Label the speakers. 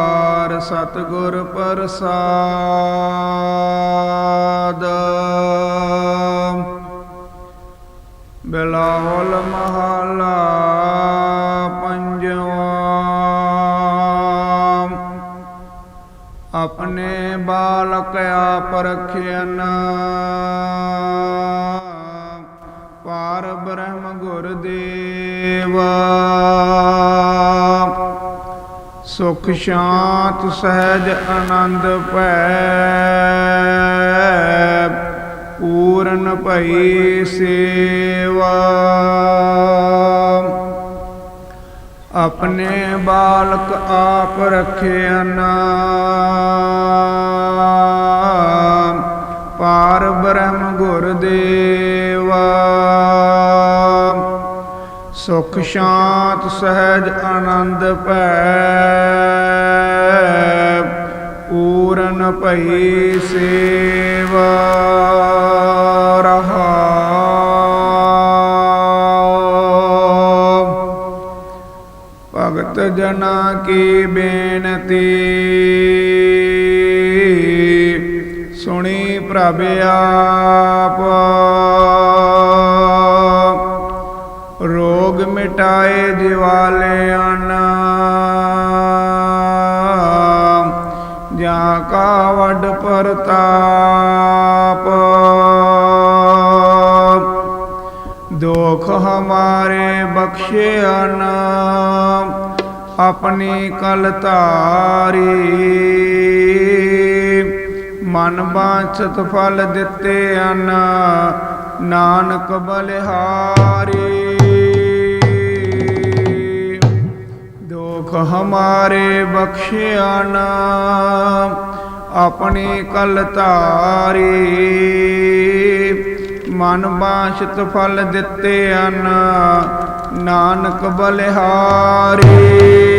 Speaker 1: ਓੰਕਾਰ ਸਤਿਗੁਰ ਪ੍ਰਸਾਦ। ਬਿਲਾਵਲ ਮਹਲਾ ਪੰਜਵਾਂ। ਆਪਣੇ ਬਾਲਕ ਆਪ ਰਖਿਆਨ ਪਾਰ ਬ੍ਰਹਮ ਗੁਰਦੇਵਾ। ਸੁਖ ਸ਼ਾਂਤ ਸਹਿਜ ਆਨੰਦ ਭੈ। ਪੂਰਨ ਭਈ ਸੇਵਾ। ਆਪਣੇ ਬਾਲਕ ਆਪ ਰਖਿਆਨ ਪਾਰ ਬ੍ਰਹਮ ਗੁਰ ਦੇਵਾ। ਸੁਖ ਸ਼ਾਂਤ ਸਹਿਜ ਆਨੰਦ ਭੈ। ਪੂਰਨ ਭਈ ਸੇਵਾ ਰਹਾ ਭਗਤ ਜਨਾ ਕੀ ਬੇਨਤੀ। ਸੁਣੀ ਪ੍ਰਭ ਆਪ। ਰੋਗ ਮਿਟਾਏ ਦਿਵਾਲਿਆਂ ਜਾਂ ਕਾ ਵੱਡ ਪ੍ਰਤਾਪ। ਦੁਖ ਹਮਾਰੇ ਬਖਸ਼ਿਆਨ ਆਪਣੀ ਕਲ ਧਾਰੀ। ਮਨ ਬਾਛਤ ਫਲ ਦਿੱਤੇ ਅਨ, ਨਾਨਕ ਬਲਿਹਾਰੀ। ਦੁਖ ਹਮਾਰੇ ਬਖਸ਼ਿਆਨ ਆਪਣੀ ਕਲ ਧਾਰੀ। ਮਨ ਬਾਸ਼ਤ ਫਲ ਦਿੱਤੇ ਅਨ ਨਾਨਕ ਬਲਿਹਾਰੀ।